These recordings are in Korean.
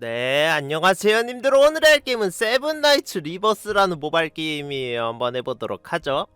네, 안녕하세요, 님들. 오늘 할 게임은 세븐나이츠 리버스라는 모바일 게임이에요. 한번 해보도록 하죠.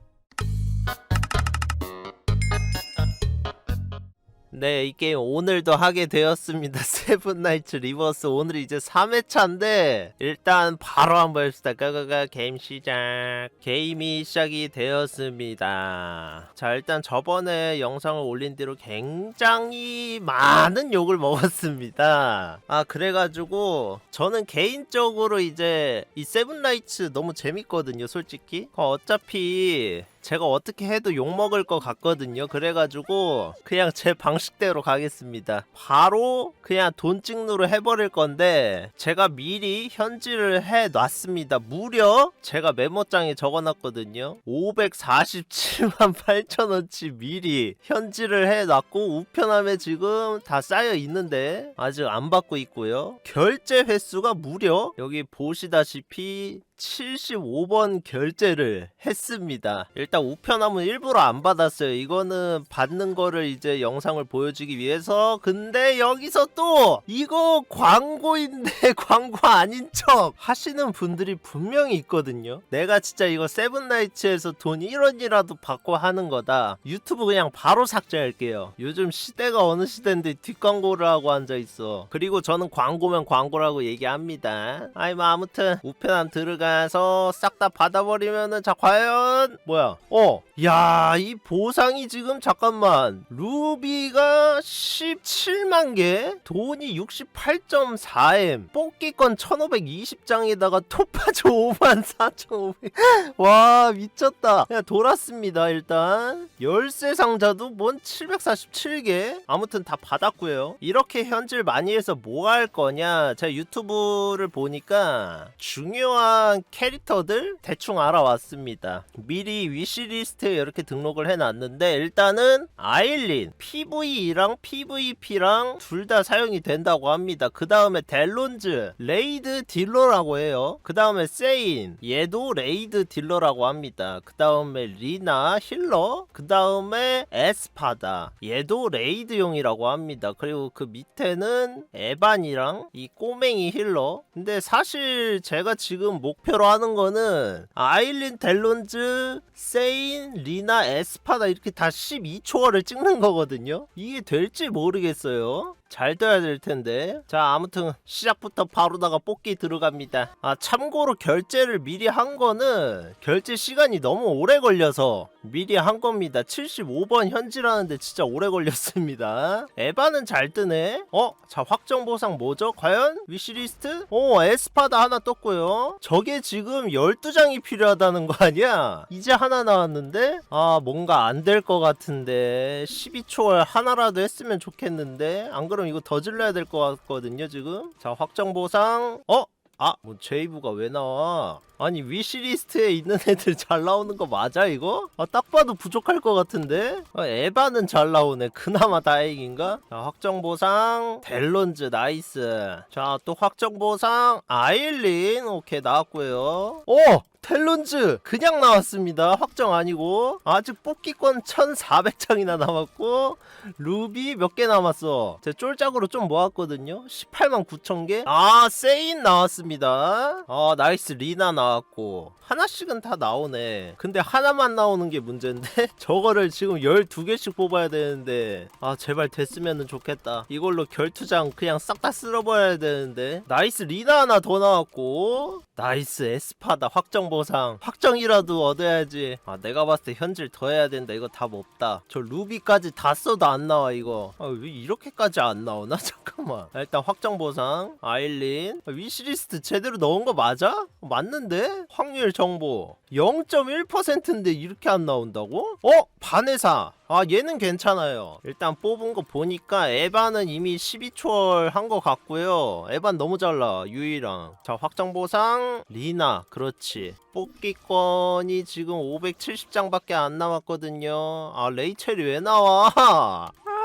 네, 이 게임 오늘도 하게 되었습니다. 세븐나이츠 리버스 오늘 이제 3회차인데 일단 바로 한번 해봅시다. 가가가 게임 시작. 게임이 시작이 되었습니다. 자, 일단 저번에 영상을 올린 뒤로 굉장히 많은 욕을 먹었습니다. 아, 그래가지고 저는 개인적으로 이제 이 세븐나이츠 너무 재밌거든요, 솔직히. 어, 어차피 제가 어떻게 해도 욕먹을 것 같거든요. 그래가지고 그냥 제 방식대로 가겠습니다. 바로 그냥 돈 찍누로 해버릴 건데 제가 미리 현질을 해놨습니다. 무려 제가 메모장에 적어놨거든요. 547만 8천원치 미리 현질을 해놨고 우편함에 지금 다 쌓여 있는데 아직 안 받고 있고요. 결제 횟수가 무려 여기 보시다시피 75번 결제를 했습니다. 일단 우편함은 일부러 안 받았어요. 이거는 받는 거를 이제 영상을 보여주기 위해서. 근데 여기서 또 이거 광고인데 광고 아닌 척 하시는 분들이 분명히 있거든요. 내가 진짜 이거 세븐나이츠에서 돈 1원이라도 받고 하는 거다. 유튜브 그냥 바로 삭제할게요. 요즘 시대가 어느 시대인데 뒷광고를 하고 앉아 있어. 그리고 저는 광고면 광고라고 얘기합니다. 아이 뭐 아무튼 우편함 들어가 서 싹 다 받아버리면은 자 과연 뭐야? 어, 야 이 보상이 지금 잠깐만 루비가 17만 개, 돈이 68.4M, 뽑기권 1520장에다가 토파즈 5만 4,500. 와 미쳤다. 그냥 돌았습니다 일단. 열쇠 상자도 뭔 747개. 아무튼 다 받았고요. 이렇게 현질 많이 해서 뭐 할 거냐? 제가 유튜브를 보니까 중요한 캐릭터들 대충 알아왔습니다. 미리 위시리스트에 이렇게 등록을 해놨는데 일단은 아일린 PVE랑 PVP랑 둘 다 사용이 된다고 합니다. 그 다음에 델론즈 레이드 딜러라고 해요. 그 다음에 세인 얘도 레이드 딜러라고 합니다. 그 다음에 리나 힐러 그 다음에 에스파다 얘도 레이드용이라고 합니다. 그리고 그 밑에는 에반이랑 이 꼬맹이 힐러 근데 사실 제가 지금 목 표로 하는 거는 아일린 델론즈 세인 리나 에스파다 이렇게 다 12초월을 찍는 거거든요. 이게 될지 모르겠어요. 잘 돼야 될 텐데. 자, 아무튼 시작부터 바로다가 뽑기 들어갑니다. 아, 참고로 결제를 미리 한 거는 결제 시간이 너무 오래 걸려서 미리 한 겁니다. 75번 현질하는데 진짜 오래 걸렸습니다. 에바는 잘 뜨네. 어? 자, 확정 보상 뭐죠? 과연? 위시리스트? 오, 에스파다 하나 떴고요. 저게 지금 12장이 필요하다는 거 아니야? 이제 하나 나왔는데? 아, 뭔가 안 될 것 같은데. 12초월 하나라도 했으면 좋겠는데. 안 그럼 이거 더 질러야 될 것 같거든요, 지금. 자, 확정 보상. 어? 아, 뭐 제이브가 왜 나와? 아니 위시리스트에 있는 애들 잘 나오는 거 맞아 이거? 아, 딱 봐도 부족할 것 같은데? 아, 에바는 잘 나오네. 그나마 다행인가? 자 확정 보상. 델론즈 나이스. 자 또 확정 보상. 아일린. 오케이 나왔고요. 오! 텔론즈! 그냥 나왔습니다. 확정 아니고. 아직 뽑기권 1400장이나 남았고 루비 몇 개 남았어? 제 쫄짝으로 좀 모았거든요. 18만 9천개? 아 세인 나왔습니다. 아 나이스. 리나 나 왔고 하나씩은 다 나오네. 근데 하나만 나오는 게 문제인데 저거를 지금 12개씩 뽑아야 되는데 아 제발 됐으면 좋겠다. 이걸로 결투장 그냥 싹 다 쓸어버려야 되는데. 나이스 리나 하나 더 나왔고 나이스 에스파다 확정 보상. 확정이라도 얻어야지. 아 내가 봤을 때 현질 더 해야 된다. 이거 답 없다. 저 루비까지 다 써도 안 나와 이거. 아 왜 이렇게까지 안 나오나? 잠깐만. 아, 일단 확정 보상. 아일린. 아, 위시리스트 제대로 넣은 거 맞아? 어, 맞는데 확률 정보 0.1%인데 이렇게 안 나온다고? 어? 반해사. 아 얘는 괜찮아요. 일단 뽑은 거 보니까 에바는 이미 12초월 한 거 같고요. 에반 너무 잘나 유이랑. 자 확정 보상. 리나 그렇지. 뽑기권이 지금 570장밖에 안 남았거든요. 아 레이첼이 왜 나와? 아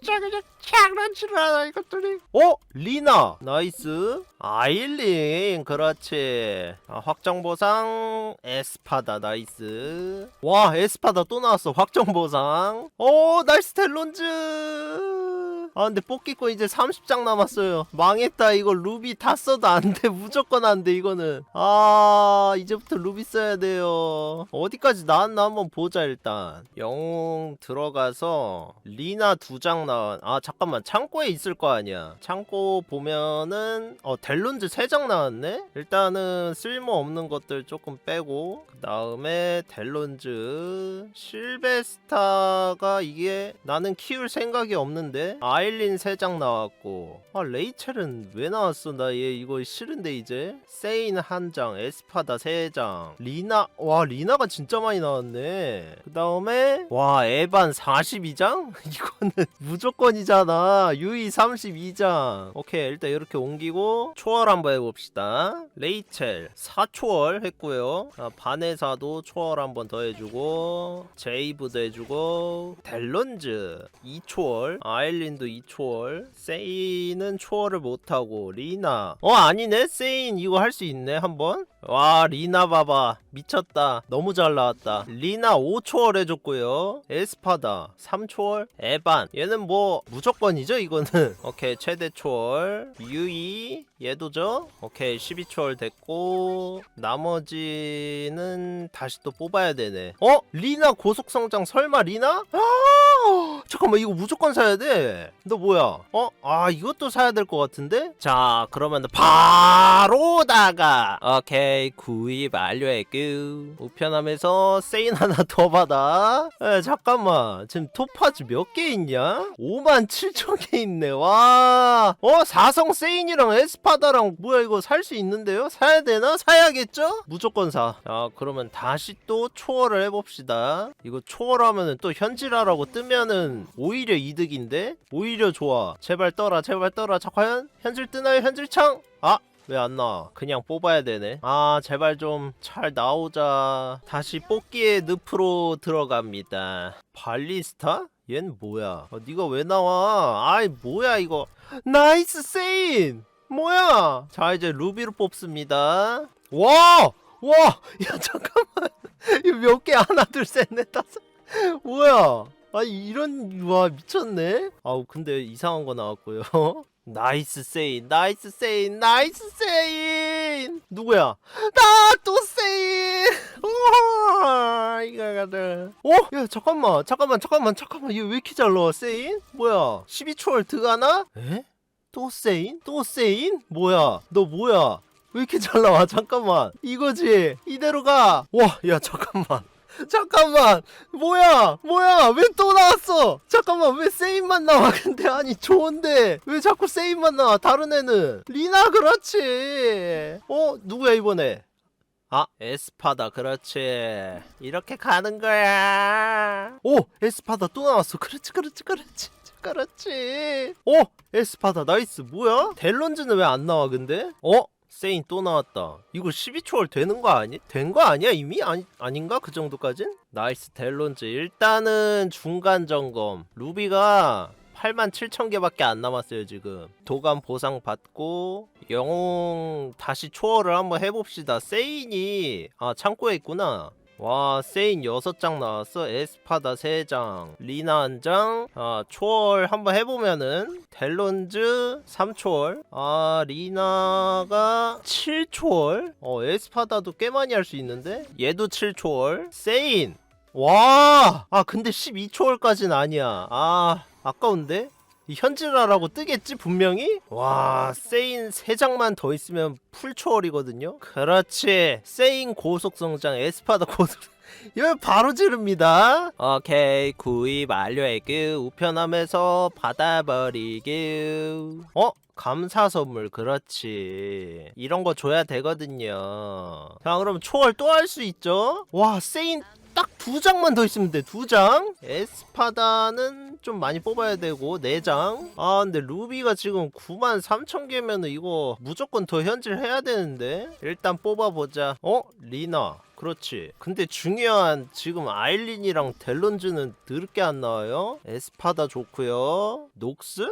진짜 그냥 장난치를 하나 이것들이. 어? 리나. 나이스. 아일린 그렇지. 아, 확정보상. 에스파다. 나이스. 와 에스파다 또 나왔어. 확정보상. 오 나이스 텔론즈 아 근데 뽑기권 이제 30장 남았어요. 망했다. 이거 루비 다 써도 안돼. 무조건 안 돼 이거는. 아 이제부터 루비 써야 돼요. 어디까지 나왔나 한번 보자 일단. 영웅 들어가서 리나 두 장 나왔 아 잠깐만. 창고에 있을 거 아니야. 창고 보면은 어 델론즈 세 장 나왔네? 일단은 쓸모없는 것들 조금 빼고 그 다음에 델론즈. 실베스타가 이게 나는 키울 생각이 없는데 아 일린 세장 나왔고 아 레이첼은 왜 나왔어? 나 얘 이거 싫은데 이제? 세인 한장 에스파다 세장. 리나 와 리나가 진짜 많이 나왔네. 그 다음에 와 에반 42장? 이거는 무조건이잖아. 유이 32장. 오케이 일단 이렇게 옮기고 초월 한번 해봅시다. 레이첼 4초월 했고요. 아, 바네사도 초월 한번 더 해주고 제이브도 해주고 델론즈 2초월 아일린도 2초월. 세인은 초월을 못하고 리나. 어 아니네. 세인 이거 할 수 있네 한번 와 리나 봐봐. 미쳤다. 너무 잘 나왔다. 리나 5초월 해줬고요. 에스파다. 3초월. 에반. 얘는 뭐 무조건이죠 이거는? 오케이 최대 초월. 유이. 얘도죠? 오케이 12초월 됐고 나머지는 다시 또 뽑아야 되네. 어? 리나 고속성장 설마 리나? 아! 잠깐만 이거 무조건 사야 돼너 뭐야? 어? 아 이것도 사야 될 것 같은데? 자 그러면 바로다가. 오케이 구입 완료했고 우편함에서 세인 하나 더 받아. 에 잠깐만. 지금 토파즈 몇 개 있냐? 5만 7천 개 있네. 와어 사성 세인이랑 에스파다랑 뭐야 이거 살 수 있는데요? 사야 되나? 사야겠죠? 무조건 사 자 그러면 다시 또 초월을 해봅시다. 이거 초월하면은 또 현질하라고 뜨면은 오히려 이득인데? 오히려 좋아. 제발 떠라 제발 떠라. 자 과연 현질 뜨나요? 현질창? 아 왜 안 나와? 그냥 뽑아야 되네. 아, 제발 좀 잘 나오자. 다시 뽑기의 늪으로 들어갑니다. 발리스타? 얜 뭐야? 어, 네가 왜 나와? 아이, 뭐야 이거? 나이스 세인! 뭐야? 자, 이제 루비로 뽑습니다. 와! 와! 야, 잠깐만. 이거 몇 개? 하나, 둘, 셋, 넷, 다섯. 뭐야? 아, 이런, 와, 미쳤네? 아우, 근데 이상한 거 나왔고요. 나이스 세인, 나이스 세인, 나이스 세인! 누구야? 나 또 세인! 우와, 이거 가자. 어? 야, 잠깐만, 잠깐만, 잠깐만, 잠깐만. 얘 왜 이렇게 잘 나와, 세인? 뭐야? 12초월 들어가나? 에? 또 세인? 또 세인? 뭐야? 너 뭐야? 왜 이렇게 잘 나와? 잠깐만. 이거지? 이대로 가. 와, 야, 잠깐만. 잠깐만! 뭐야? 뭐야? 왜 또 나왔어? 잠깐만 왜 세인만 나와? 근데 아니 좋은데. 왜 자꾸 세인만 나와? 다른 애는. 리나 그렇지. 어? 누구야 이번에? 아 에스파다 그렇지. 이렇게 가는 거야. 오 에스파다 또 나왔어. 그렇지 그렇지 그렇지 그렇지. 오 에스파다 나이스. 뭐야? 델론즈는 왜 안 나와 근데? 어 세인 또 나왔다. 이거 12초월 되는 거 아니? 된 거 아니야 이미? 아니 아닌가 그 정도까진? 나이스 델론즈 일단은 중간 점검. 루비가 8만 7천 개밖에 안 남았어요 지금. 도감 보상 받고 영웅 다시 초월을 한번 해봅시다. 세인이 아 창고에 있구나. 와 세인 6장 나왔어. 에스파다 3장. 리나 1장. 아 초월 한번 해보면은 델론즈 3초월. 아 리나가 7초월. 어 에스파다도 꽤 많이 할 수 있는데? 얘도 7초월. 세인. 와! 아 근데 12초월까지는 아니야. 아 아까운데 이 현질하라고 뜨겠지 분명히? 와 세인 3장만 더 있으면 풀초월이거든요 그렇지 세인 고속성장 에스파다 고속 이거 바로 지릅니다 오케이 구입 완료했고 우편함에서 받아버리고 어? 감사 선물 그렇지 이런 거 줘야 되거든요 자 그럼 초월 또 할 수 있죠 와 세인 딱 두 장만 더 있으면 돼. 두 장. 에스파다는 좀 많이 뽑아야 되고 네 장. 아 근데 루비가 지금 9만 3천 개면은 이거 무조건 더 현질해야 되는데. 일단 뽑아보자. 어? 리나. 그렇지. 근데 중요한 지금 아일린이랑 델론즈는 드럽게 안 나와요. 에스파다 좋고요. 녹스?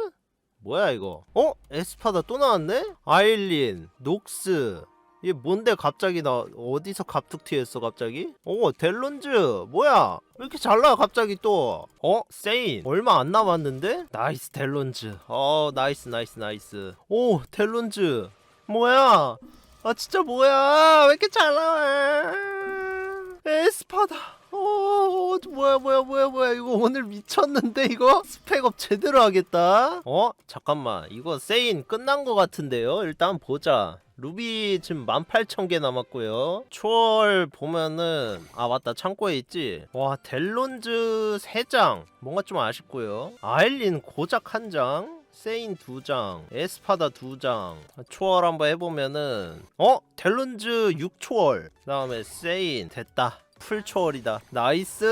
뭐야 이거? 어? 에스파다 또 나왔네? 아일린, 녹스. 이게 뭔데 갑자기 나 어디서 갑툭튀했어 갑자기? 오 델론즈 뭐야? 왜 이렇게 잘 나와 갑자기 또? 어? 세인. 얼마 안 남았는데? 나이스 델론즈. 어 나이스 나이스 나이스. 오 델론즈. 뭐야? 아 진짜 뭐야? 왜 이렇게 잘 나와? 에스파다. 어 뭐야 뭐야 뭐야 뭐야. 이거 오늘 미쳤는데 이거? 스펙업 제대로 하겠다. 어 잠깐만. 이거 세인 끝난 거 같은데요? 일단 보자 루비 지금 18,000개 남았고요. 초월 보면은 아 맞다. 창고에 있지? 와 델론즈 3장. 뭔가 좀 아쉽고요. 아일린 고작 1장 세인 2장, 에스파다 2장, 초월 한번 해보면은, 어? 델론즈 6초월, 그 다음에 세인, 됐다. 풀초월이다. 나이스!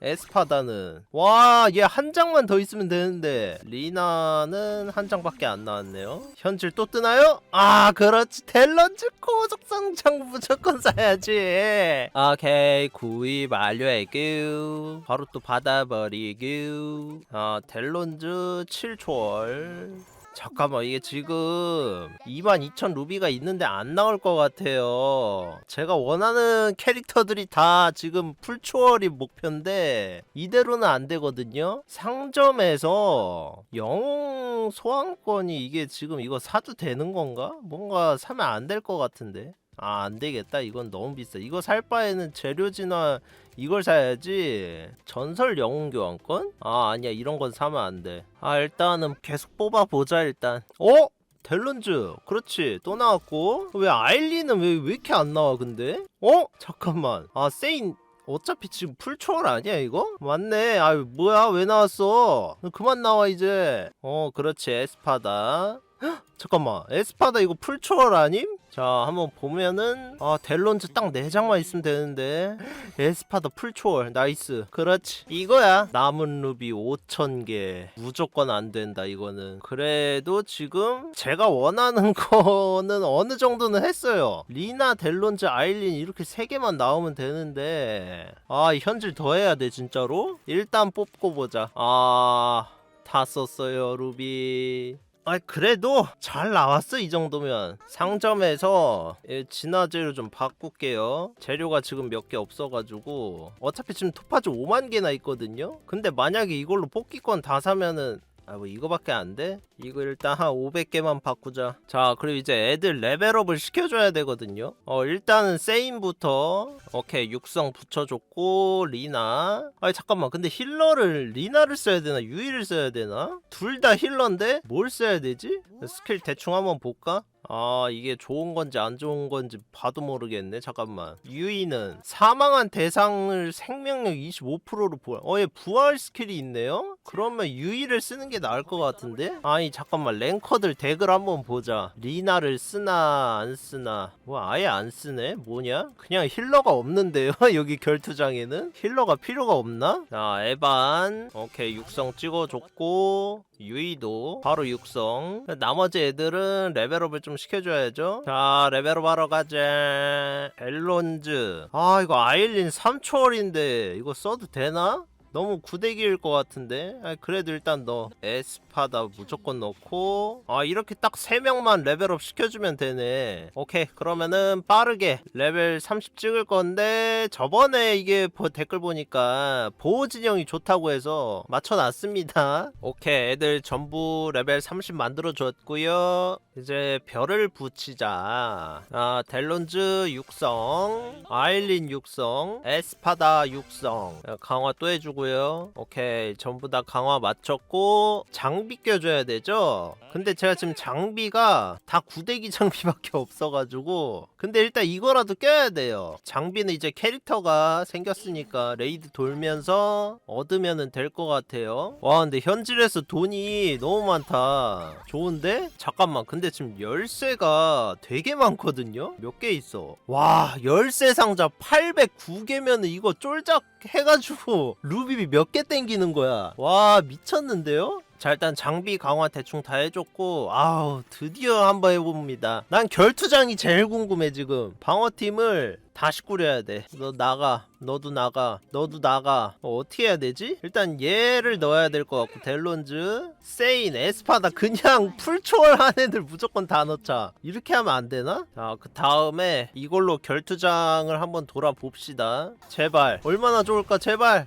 에스파다는. 와, 얘 한 장만 더 있으면 되는데. 리나는 한 장밖에 안 나왔네요. 현질 또 뜨나요? 아, 그렇지. 델런즈 고속상장 무조건 사야지. 오케이, 구입 완료했고. 바로 또 받아버리고. 아, 델론즈 7초월. 잠깐만 이게 지금 22,000 루비가 있는데 안 나올 것 같아요. 제가 원하는 캐릭터들이 다 지금 풀초월이 목표인데 이대로는 안 되거든요. 상점에서 영웅 소환권이 이게 지금 이거 사도 되는 건가? 뭔가 사면 안 될 것 같은데 아 안되겠다. 이건 너무 비싸. 이거 살 바에는 재료지나 이걸 사야지. 전설 영웅 교환권? 아 아니야. 이런 건 사면 안돼 아 일단은 계속 뽑아보자 일단. 어? 델론즈. 그렇지. 또 나왔고. 왜 아일리는 왜, 왜 이렇게 안 나와 근데? 어? 잠깐만. 아 세인. 어차피 지금 풀초월 아니야 이거? 맞네. 아 뭐야? 왜 나왔어? 그만 나와 이제. 어 그렇지. 에스파다. 헉, 잠깐만. 에스파다 이거 풀초월 아님? 자 한번 보면은 아 델론즈 딱 4장만 있으면 되는데. 에스파다 풀초월 나이스. 그렇지. 이거야. 남은 루비 5천개. 무조건 안 된다 이거는. 그래도 지금 제가 원하는 거는 어느 정도는 했어요. 리나 델론즈 아일린 이렇게 3개만 나오면 되는데. 아 현질 더 해야 돼 진짜로? 일단 뽑고 보자. 아 다 썼어요 루비 아 그래도 잘 나왔어 이 정도면. 상점에서 예, 진화제로 좀 바꿀게요. 재료가 지금 몇 개 없어가지고. 어차피 지금 토파즈 5만 개나 있거든요? 근데 만약에 이걸로 뽑기권 다 사면은 아 뭐 이거밖에 안 돼? 이거 일단 한 500개만 바꾸자 자 그리고 이제 애들 레벨업을 시켜줘야 되거든요 어 일단은 세인부터 오케이 육성 붙여줬고 리나 아니 잠깐만 근데 힐러를 리나를 써야 되나 유이를 써야 되나? 둘 다 힐러인데 뭘 써야 되지? 스킬 대충 한번 볼까? 아 이게 좋은 건지 안 좋은 건지 봐도 모르겠네 잠깐만 유이는 사망한 대상을 생명력 25%로 부활 어 얘 부활 스킬이 있네요? 그러면 유이를 쓰는 게 나을 것 같은데? 아니 잠깐만 랭커들 덱을 한번 보자 리나를 쓰나 안 쓰나 뭐 아예 안 쓰네? 뭐냐? 그냥 힐러가 없는데요 여기 결투장에는? 힐러가 필요가 없나? 자 에반 오케이 육성 찍어줬고 유이도 바로 육성. 나머지 애들은 레벨업을 좀 시켜줘야죠. 자 레벨업 하러 가자. 벨론즈. 아 이거 아일린 3초월인데 이거 써도 되나? 너무 구대기일 것 같은데? 아, 그래도 일단 넣어 에스파다 무조건 넣고 아 이렇게 딱 3명만 레벨업 시켜주면 되네. 오케이 그러면은 빠르게 레벨 30 찍을 건데 저번에 이게 보- 댓글 보니까 보호 진영이 좋다고 해서 맞춰놨습니다. 오케이 애들 전부 레벨 30 만들어줬고요. 이제 별을 붙이자. 아 델론즈 육성 아일린 육성 에스파다 육성. 강화 또 해주고 맞추고요. 오케이 전부 다 강화 맞췄고 장비 껴줘야 되죠. 근데 제가 지금 장비가 다 구대기 장비밖에 없어가지고 근데 일단 이거라도 껴야 돼요. 장비는 이제 캐릭터가 생겼으니까 레이드 돌면서 얻으면은 될것 같아요. 와 근데 현질에서 돈이 너무 많다. 좋은데? 잠깐만 근데 지금 열쇠가 되게 많거든요? 몇 개 있어? 와 열쇠 상자 809개면 이거 쫄작 해가지고 루비 비몇개 땡기는 거야. 와 미쳤는데요? 자 일단 장비 강화 대충 다 해줬고 아우 드디어 한번 해봅니다. 난 결투장이 제일 궁금해 지금. 방어팀을 다시 꾸려야 돼너 나가 너도 나가 너도 나가. 어, 어떻게 해야 되지? 일단 얘를 넣어야 될 것 같고 델론즈 세인 에스파다. 그냥 풀초월한 애들 무조건 다 넣자. 이렇게 하면 안 되나? 자그 다음에 이걸로 결투장을 한번 돌아봅시다. 제발. 얼마나 좋을까 제발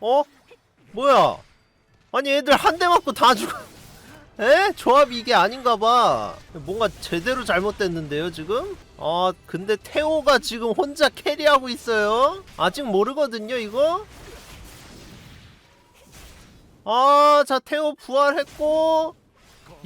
어? 뭐야? 아니 애들 한 대 맞고 다 죽어. 에? 조합이 이게 아닌가 봐. 뭔가 제대로 잘못됐는데요, 지금? 아, 근데 태호가 지금 혼자 캐리하고 있어요? 아직 모르거든요, 이거? 아, 자, 태호 부활했고,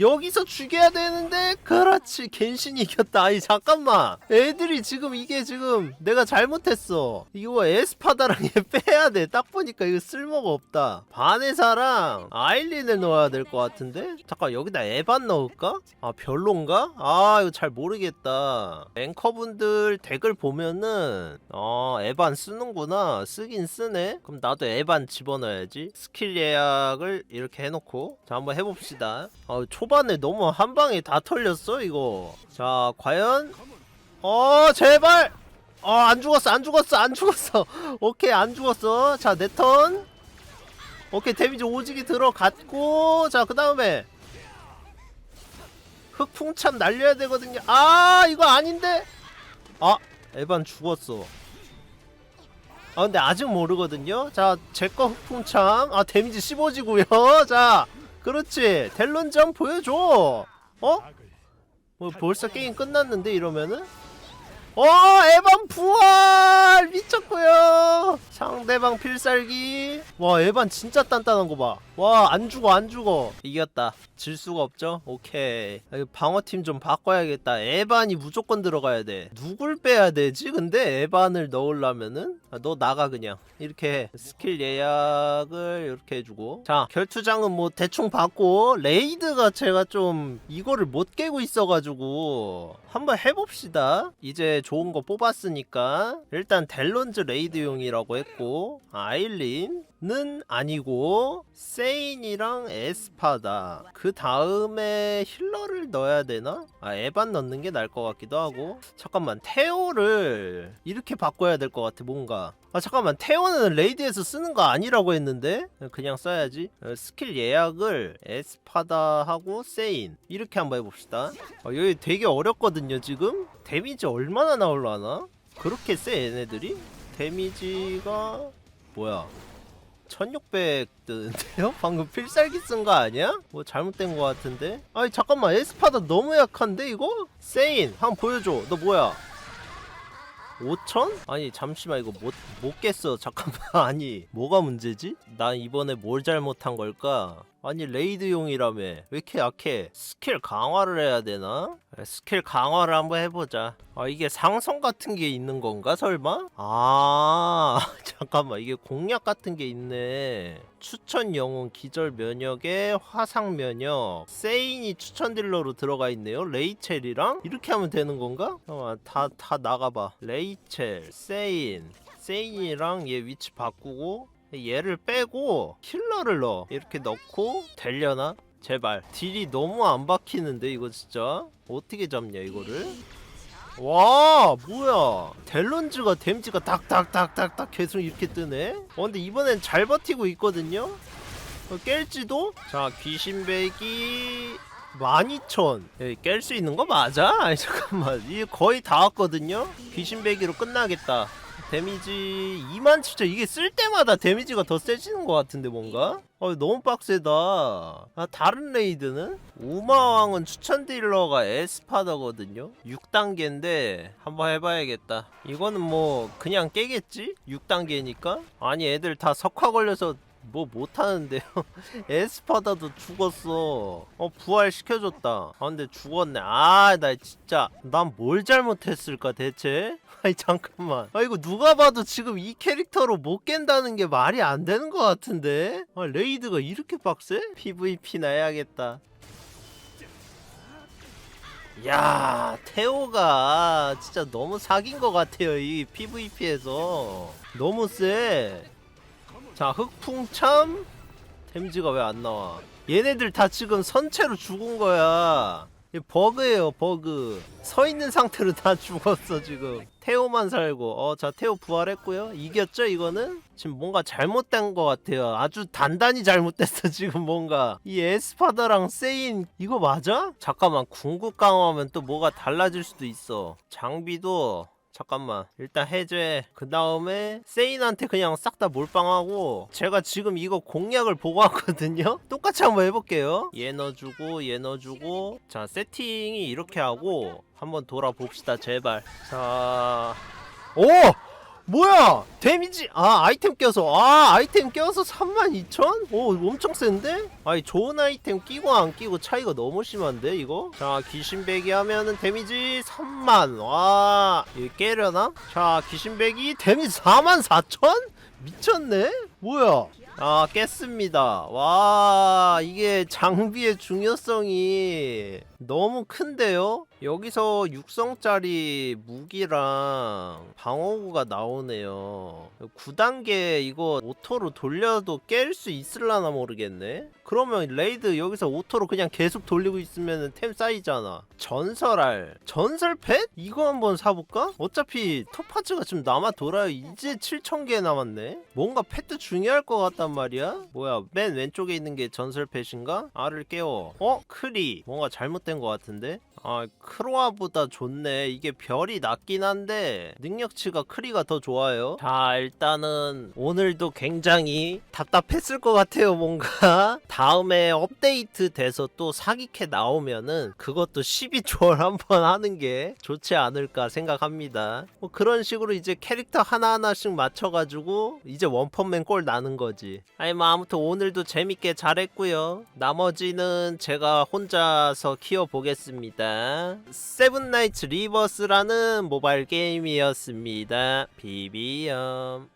여기서 죽여야 되는데? 그렇지 겐신이 이겼다. 아니 잠깐만. 애들이 지금 이게 지금 내가 잘못했어. 이거 에스파다랑 얘 빼야 돼 딱 보니까 이거 쓸모가 없다. 바네사랑 아일린을 넣어야 될 것 같은데? 잠깐 여기다 에반 넣을까? 아 별론가? 아 이거 잘 모르겠다. 앵커분들 댓글 보면은 어 에반 쓰는구나. 쓰긴 쓰네. 그럼 나도 에반 집어넣어야지. 스킬 예약을 이렇게 해놓고. 자 한번 해봅시다. 어, 초 반에 너무 한 방에 다 털렸어 이거. 자 과연? 어 제발! 어안 죽었어 안 죽었어 안 죽었어. 오케이 안 죽었어. 자 내 턴. 오케이 데미지 오지게 들어갔고 자 그 다음에. 흑풍참 날려야 되거든요. 아 이거 아닌데? 아 에반 죽었어. 아 근데 아직 모르거든요? 자 제 거 흑풍참. 아 데미지 15지고요. 자 그렇지. 델론점 보여줘. 어? 뭐 벌써 게임 끝났는데 이러면은? 어 에반 부활! 미쳤고요. 상대방 필살기. 와 에반 진짜 단단한 거봐 와 안 죽어 안 죽어. 이겼다. 질 수가 없죠? 오케이. 아, 방어팀 좀 바꿔야겠다. 에반이 무조건 들어가야 돼. 누굴 빼야 되지? 근데 에반을 넣으려면은? 아, 너 나가 그냥. 이렇게 해. 스킬 예약을 이렇게 해주고. 자 결투장은 뭐 대충 받고 레이드가 제가 좀 이거를 못 깨고 있어가지고 한번 해봅시다. 이제 좋은 거 뽑았으니까. 일단 델론즈 레이드용이라고 했고 아일린 은 아니고 세인이랑 에스파다. 그 다음에 힐러를 넣어야 되나? 아 에반 넣는 게 나을 것 같기도 하고. 잠깐만 테오를 이렇게 바꿔야 될 것 같아 뭔가. 아 잠깐만 테오는 레이드에서 쓰는 거 아니라고 했는데? 그냥 써야지. 어, 스킬 예약을 에스파다 하고 세인 이렇게 한번 해봅시다. 어, 여기 되게 어렵거든요 지금. 데미지 얼마나 나올라나? 그렇게 세 얘네들이? 데미지가 뭐야 1600 뜨는데요? 방금 필살기 쓴 거 아니야? 뭐 잘못된 거 같은데? 아니 잠깐만 에스파다 너무 약한데 이거? 세인 한번 보여줘 너 뭐야 5천? 아니 잠시만 이거 못, 못 깼어 잠깐만 아니 뭐가 문제지? 난 이번에 뭘 잘못한 걸까? 아니 레이드용이라며. 왜 이렇게 약해? 스킬 강화를 해야 되나? 스킬 강화를 한번 해보자. 아 이게 상성 같은 게 있는 건가 설마? 아 잠깐만. 이게 공략 같은 게 있네. 추천 영웅 기절 면역에 화상 면역. 세인이 추천 딜러로 들어가 있네요. 레이첼이랑? 이렇게 하면 되는 건가? 잠깐만 다 다 나가봐. 레이첼 세인. 세인이랑 얘 위치 바꾸고 얘를 빼고 킬러를 넣어. 이렇게 넣고 되려나? 제발. 딜이 너무 안 박히는데 이거 진짜? 어떻게 잡냐 이거를? 와 뭐야? 델론즈가 댐지가 닥닥닥닥닥 계속 이렇게 뜨네? 어 근데 이번엔 잘 버티고 있거든요? 어, 깰지도? 자 귀신배기 12,000 깰 수 있는 거 맞아? 아니 잠깐만. 이게 거의 다 왔거든요? 귀신배기로 끝나겠다 데미지 2만 진짜 이게 쓸 때마다 데미지가 더 세지는 것 같은데 뭔가? 어 너무 빡세다. 아 다른 레이드는 우마왕은 추천 딜러가 에스파더거든요. 6단계인데 한번 해봐야겠다. 이거는 뭐 그냥 깨겠지? 6단계니까? 아니 애들 다 석화 걸려서 뭐 못하는데요. 에스파다도 죽었어. 어 부활 시켜줬다. 아 근데 죽었네. 아 나 진짜 난 뭘 잘못했을까 대체? 아니 잠깐만. 아 이거 누가 봐도 지금 이 캐릭터로 못 깬다는 게 말이 안 되는 것 같은데? 아 레이드가 이렇게 빡세? PVP나 해야겠다. 야 테오가 진짜 너무 사귄 것 같아요 이 PVP에서 너무 세. 자 흑풍참 데미지가 왜 안 나와? 얘네들 다 지금 선체로 죽은 거야. 이 버그예요 버그. 서 있는 상태로 다 죽었어 지금. 테오만 살고 어자 테오 부활했고요. 이겼죠 이거는? 지금 뭔가 잘못된 것 같아요. 아주 단단히 잘못됐어 지금 뭔가. 이 에스파다랑 세인 이거 맞아? 잠깐만 궁극 강화하면 또 뭐가 달라질 수도 있어. 장비도 잠깐만. 일단 해제. 그 다음에 세인한테 그냥 싹 다 몰빵하고 제가 지금 이거 공략을 보고 왔거든요? 똑같이 한번 해볼게요. 얘 넣어주고 얘 넣어주고. 자 세팅이 이렇게 하고 한번 돌아봅시다 제발. 자. 오! 뭐야 데미지 아 아이템 껴서 아 아이템 껴서 32,000? 오 엄청 센데? 아니 좋은 아이템 끼고 안 끼고 차이가 너무 심한데 이거? 자 귀신배기 하면은 데미지 3만 와 이거 깨려나? 자 귀신배기 데미지 44,000? 미쳤네? 뭐야 아 깼습니다 와 이게 장비의 중요성이 너무 큰데요? 여기서 육성짜리 무기랑 방어구가 나오네요 9단계 이거 오토로 돌려도 깰 수 있을라나 모르겠네 그러면 레이드 여기서 오토로 그냥 계속 돌리고 있으면 템 쌓이잖아 전설알 전설 펫? 이거 한번 사볼까? 어차피 토파즈가 좀 남아 돌아요 이제 7,000개 남았네 뭔가 펫도 중요할 것 같단 말이야 뭐야 맨 왼쪽에 있는 게 전설 펫인가? 알을 깨워 어? 크리 뭔가 잘못된 것 같은데? 아 크로아보다 좋네. 이게 별이 낮긴 한데 능력치가 크리가 더 좋아요. 자 일단은 오늘도 굉장히 답답했을 것 같아요 뭔가. 다음에 업데이트 돼서 또 사기캐 나오면은 그것도 12초월 한번 하는 게 좋지 않을까 생각합니다. 뭐 그런 식으로 이제 캐릭터 하나하나씩 맞춰가지고 이제 원펀맨 꼴 나는 거지. 아니 뭐 아무튼 오늘도 재밌게 잘했고요. 나머지는 제가 혼자서 키워보겠 습니다 세븐 나이츠 리버스라는 모바일 게임이었습니다. 비비엄